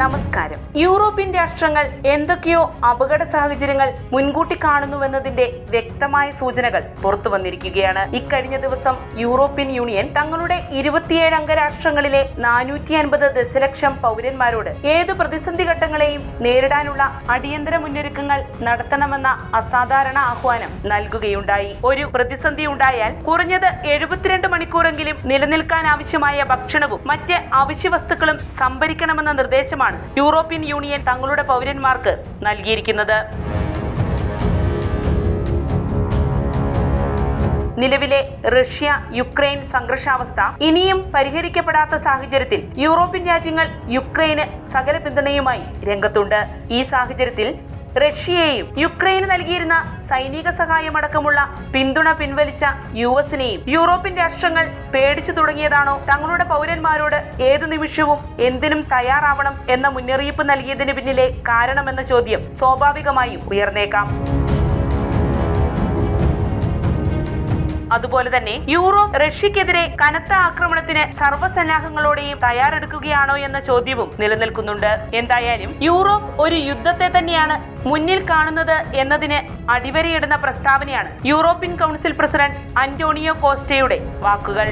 നമസ്കാരം. യൂറോപ്യൻ രാഷ്ട്രങ്ങൾ എന്തൊക്കെയോ അപകട സാഹചര്യങ്ങൾ മുൻകൂട്ടി കാണുന്നുവെന്നതിന്റെ വ്യക്തമായ സൂചനകൾ പുറത്തു വന്നിരിക്കുകയാണ്. ഇക്കഴിഞ്ഞ ദിവസം യൂറോപ്യൻ യൂണിയൻ തങ്ങളുടെ ഇരുപത്തിയേഴ് അംഗരാഷ്ട്രങ്ങളിലെ നാനൂറ്റി അൻപത് ദശലക്ഷം പൗരന്മാരോട് ഏത് പ്രതിസന്ധി ഘട്ടങ്ങളെയും നേരിടാനുള്ള അടിയന്തര മുന്നൊരുക്കങ്ങൾ നടത്തണമെന്ന അസാധാരണ ആഹ്വാനം നൽകുകയുണ്ടായി. ഒരു പ്രതിസന്ധി ഉണ്ടായാൽ കുറഞ്ഞത് എഴുപത്തിരണ്ട് മണിക്കൂറെങ്കിലും നിലനിൽക്കാൻ ആവശ്യമായ ഭക്ഷണവും മറ്റ് അവശ്യ വസ്തുക്കളും സംഭരിക്കണമെന്ന നിർദ്ദേശമാണ് യൂറോപ്യൻ യൂണിയൻ തങ്ങളുടെ പൗരന്മാർക്ക് നൽകിയിരിക്കുന്നത്. നിലവിലെ റഷ്യ യുക്രൈൻ സംഘർഷാവസ്ഥ ഇനിയും പരിഹരിക്കപ്പെടാത്ത സാഹചര്യത്തിൽ യൂറോപ്യൻ രാജ്യങ്ങൾ യുക്രൈന് സകല പിന്തുണയുമായി രംഗത്തുണ്ട്. ഈ സാഹചര്യത്തിൽ റഷ്യയെയും യുക്രൈന് നൽകിയിരുന്ന സൈനിക സഹായമടക്കമുള്ള പിന്തുണ പിൻവലിച്ച യു എസിനെയും യൂറോപ്യൻ രാഷ്ട്രങ്ങൾ പേടിച്ചു തുടങ്ങിയതാണോ തങ്ങളുടെ പൗരന്മാരോട് ഏതു നിമിഷവും എന്തിനും തയ്യാറാവണം എന്ന മുന്നറിയിപ്പ് നൽകിയതിന് പിന്നിലെ കാരണമെന്ന ചോദ്യം സ്വാഭാവികമായും ഉയർന്നേക്കാം. അതുപോലെ തന്നെ യൂറോപ്പ് റഷ്യക്കെതിരെ കനത്ത ആക്രമണത്തിന് സർവസന്നാഹങ്ങളോടെയും തയ്യാറെടുക്കുകയാണോ എന്ന ചോദ്യവും നിലനിൽക്കുന്നുണ്ട്. എന്തായാലും യൂറോപ്പ് ഒരു യുദ്ധത്തെ തന്നെയാണ് മുന്നിൽ കാണുന്നത് എന്നതിന് അടിവരയിടുന്ന പ്രസ്താവനയാണ് യൂറോപ്യൻ കൗൺസിൽ പ്രസിഡന്റ് അന്റോണിയോ കോസ്റ്റയുടെ വാക്കുകൾ.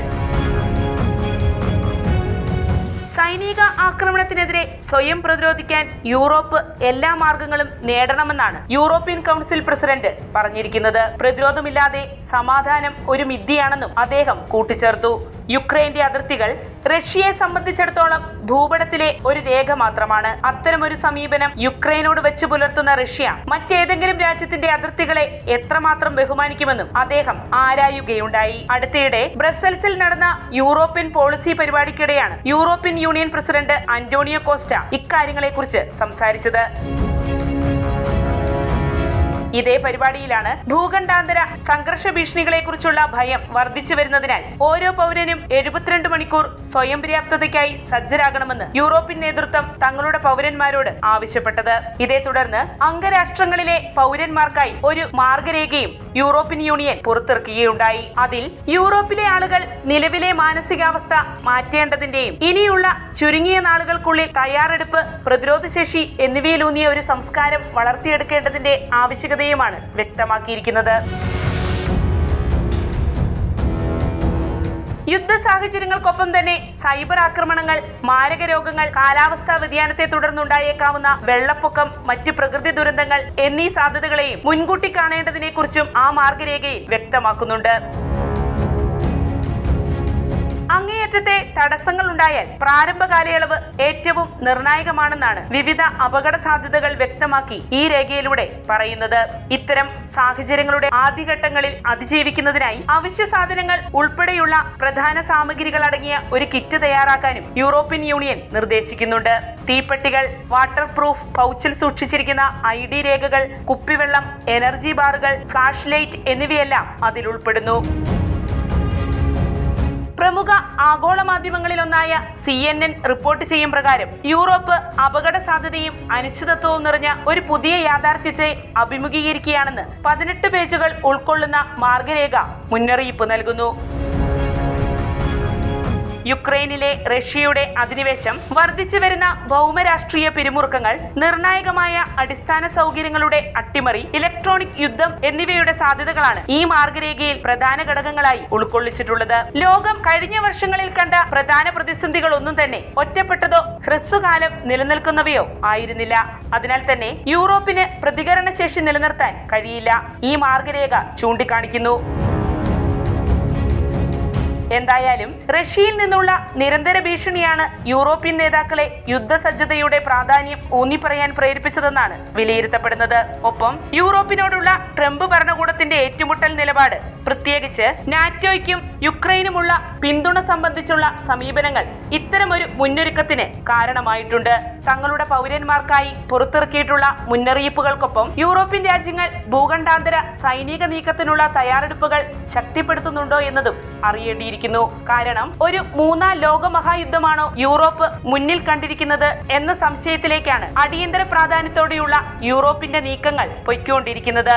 സൈനിക ആക്രമണത്തിനെതിരെ സ്വയം പ്രതിരോധിക്കാൻ യൂറോപ്പ് എല്ലാ മാർഗങ്ങളും നേടണമെന്നാണ് യൂറോപ്യൻ കൗൺസിൽ പ്രസിഡന്റ് പറഞ്ഞിരിക്കുന്നത്. പ്രതിരോധമില്ലാതെ സമാധാനം ഒരു മിഥ്യയാണെന്നും അദ്ദേഹം കൂട്ടിച്ചേർത്തു. യുക്രൈന്റെ അതിർത്തികൾ റഷ്യയെ സംബന്ധിച്ചിടത്തോളം ഭൂപടത്തിലെ ഒരു രേഖ മാത്രമാണ്. അത്തരമൊരു സമീപനം യുക്രൈനോട് വെച്ച് പുലർത്തുന്ന റഷ്യ മറ്റേതെങ്കിലും രാജ്യത്തിന്റെ അതിർത്തികളെ എത്രമാത്രം ബഹുമാനിക്കുമെന്നും അദ്ദേഹം ആരായുകയുണ്ടായി. അടുത്തിടെ ബ്രസൽസിൽ നടന്ന European policy പരിപാടിക്കിടെയാണ് European Union president Antonio Costa ഇക്കാര്യങ്ങളെക്കുറിച്ച് സംസാരിച്ചത്. ഇതേ പരിപാടിയിലാണ് ഭൂഖണ്ഡാന്തര സംഘർഷ ഭീഷണികളെ കുറിച്ചുള്ള ഭയം വർദ്ധിച്ചു വരുന്നതിനാൽ ഓരോ പൗരനും എഴുപത്തിരണ്ട് മണിക്കൂർ സ്വയം പര്യാപ്തതയ്ക്കായി സജ്ജരാകണമെന്ന് യൂറോപ്യൻ നേതൃത്വം തങ്ങളുടെ പൗരന്മാരോട് ആവശ്യപ്പെട്ടത്. ഇതേ തുടർന്ന് അംഗരാഷ്ട്രങ്ങളിലെ പൗരന്മാർക്കായി ഒരു മാർഗരേഖയും യൂറോപ്യൻ യൂണിയൻ പുറത്തിറക്കുകയുണ്ടായി. അതിൽ യൂറോപ്പിലെ ആളുകൾ നിലവിലെ മാനസികാവസ്ഥ മാറ്റേണ്ടതിന്റെയും ഇനിയുള്ള ചുരുങ്ങിയ നാളുകൾക്കുള്ളിൽ തയ്യാറെടുപ്പ് പ്രതിരോധശേഷി എന്നിവയിലൂന്നിയ ഒരു സംസ്കാരം വളർത്തിയെടുക്കേണ്ടതിന്റെ ആവശ്യകതയുമാണ് വ്യക്തമാക്കിയിരിക്കുന്നത്. യുദ്ധ സാഹചര്യങ്ങൾക്കൊപ്പം തന്നെ സൈബർ ആക്രമണങ്ങൾ മാരക രോഗങ്ങൾ കാലാവസ്ഥാ വ്യതിയാനത്തെ തുടർന്നുണ്ടായേക്കാവുന്ന വെള്ളപ്പൊക്കം മറ്റ് പ്രകൃതി ദുരന്തങ്ങൾ എന്നീ സാധ്യതകളെയും മുൻകൂട്ടി കാണേണ്ടതിനെക്കുറിച്ചും ആ മാർഗരേഖയിൽ വ്യക്തമാക്കുന്നുണ്ട്. അങ്ങേയറ്റത്തെ തടസ്സങ്ങൾ ഉണ്ടായാൽ പ്രാരംഭ കാലയളവ് ഏറ്റവും നിർണായകമാണെന്നാണ് വിവിധ അപകട സാധ്യതകൾ വ്യക്തമാക്കി ഈ രേഖയിലൂടെ പറയുന്നത്. ഇത്തരം സാഹചര്യങ്ങളുടെ ആദ്യഘട്ടങ്ങളിൽ അതിജീവിക്കുന്നതിനായി അവശ്യ സാധനങ്ങൾ ഉൾപ്പെടെയുള്ള പ്രധാന സാമഗ്രികൾ അടങ്ങിയ ഒരു കിറ്റ് തയ്യാറാക്കാനും യൂറോപ്യൻ യൂണിയൻ നിർദ്ദേശിക്കുന്നുണ്ട്. തീപ്പെട്ടികൾ വാട്ടർ പ്രൂഫ് പൗച്ചിൽ സൂക്ഷിച്ചിരിക്കുന്ന ഐ ഡി രേഖകൾ കുപ്പിവെള്ളം എനർജി ബാറുകൾ ഫ്ലാഷ് ലൈറ്റ് എന്നിവയെല്ലാം അതിൽ ഉൾപ്പെടുന്നു. പ്രമുഖ ആഗോള മാധ്യമങ്ങളിലൊന്നായ സി എൻ എൻ റിപ്പോർട്ട് ചെയ്യും പ്രകാരം യൂറോപ്പ് അപകട സാധ്യതയും അനിശ്ചിതത്വവും നിറഞ്ഞ ഒരു പുതിയ യാഥാർത്ഥ്യത്തെ അഭിമുഖീകരിക്കുകയാണെന്ന് പതിനെട്ട് പേജുകൾ ഉൾക്കൊള്ളുന്ന മാർഗരേഖ മുന്നറിയിപ്പ് നൽകുന്നു. യുക്രൈനിലെ റഷ്യയുടെ അധിനിവേശം വർദ്ധിച്ചു വരുന്ന ഭൗമരാഷ്ട്രീയ പിരിമുറുക്കങ്ങൾ നിർണായകമായ അടിസ്ഥാന സൗകര്യങ്ങളുടെ അട്ടിമറി ഇലക്ട്രോണിക് യുദ്ധം എന്നിവയുടെ സാധ്യതകളാണ് ഈ മാർഗരേഖയിൽ പ്രധാന ഘടകങ്ങളായി ഉൾക്കൊള്ളിച്ചിട്ടുള്ളത്. ലോകം കഴിഞ്ഞ വർഷങ്ങളിൽ കണ്ട പ്രധാന പ്രതിസന്ധികളൊന്നും തന്നെ ഒറ്റപ്പെട്ടതോ ഹ്രസ്വകാലം നിലനിൽക്കുന്നവയോ ആയിരുന്നില്ല. അതിനാൽ തന്നെ യൂറോപ്പിന് പ്രതികരണശേഷി നിലനിർത്താൻ കഴിയില്ല. ഈ മാർഗരേഖ ചൂണ്ടിക്കാണിക്കുന്നു. എന്തായാലും റഷ്യയിൽ നിന്നുള്ള നിരന്തര ഭീഷണിയാണ് യൂറോപ്യൻ നേതാക്കളെ യുദ്ധസജ്ജതയുടെ പ്രാധാന്യം ഊന്നിപ്പറയാൻ പ്രേരിപ്പിച്ചതെന്നാണ് വിലയിരുത്തപ്പെടുന്നത്. ഒപ്പം യൂറോപ്പിനോടുള്ള ട്രംപ് ഭരണകൂടത്തിന്റെ ഏറ്റുമുട്ടൽ നിലപാട് പ്രത്യേകിച്ച് നാറ്റോയ്ക്കും യുക്രൈനുമുള്ള പിന്തുണ സംബന്ധിച്ചുള്ള സമീപനങ്ങൾ ഇത്തരമൊരു മുന്നൊരുക്കത്തിന് കാരണമായിട്ടുണ്ട്. തങ്ങളുടെ പൗരന്മാർക്കായി പുറത്തിറക്കിയിട്ടുള്ള മുന്നറിയിപ്പുകൾക്കൊപ്പം യൂറോപ്യൻ രാജ്യങ്ങൾ ഭൂഖണ്ഡാന്തര സൈനിക നീക്കത്തിനുള്ള തയ്യാറെടുപ്പുകൾ ശക്തിപ്പെടുത്തുന്നുണ്ടോ എന്നതും അറിയേണ്ടിയിരിക്കുന്നു. കാരണം ഒരു മൂന്നാം ലോകമഹായുദ്ധമാണോ യൂറോപ്പ് മുന്നിൽ കണ്ടിരിക്കുന്നത് എന്ന സംശയത്തിലേക്കാണ് അടിയന്തര പ്രാധാന്യത്തോടെയുള്ള യൂറോപ്പിന്റെ നീക്കങ്ങൾ പൊയ്ക്കൊണ്ടിരിക്കുന്നത്.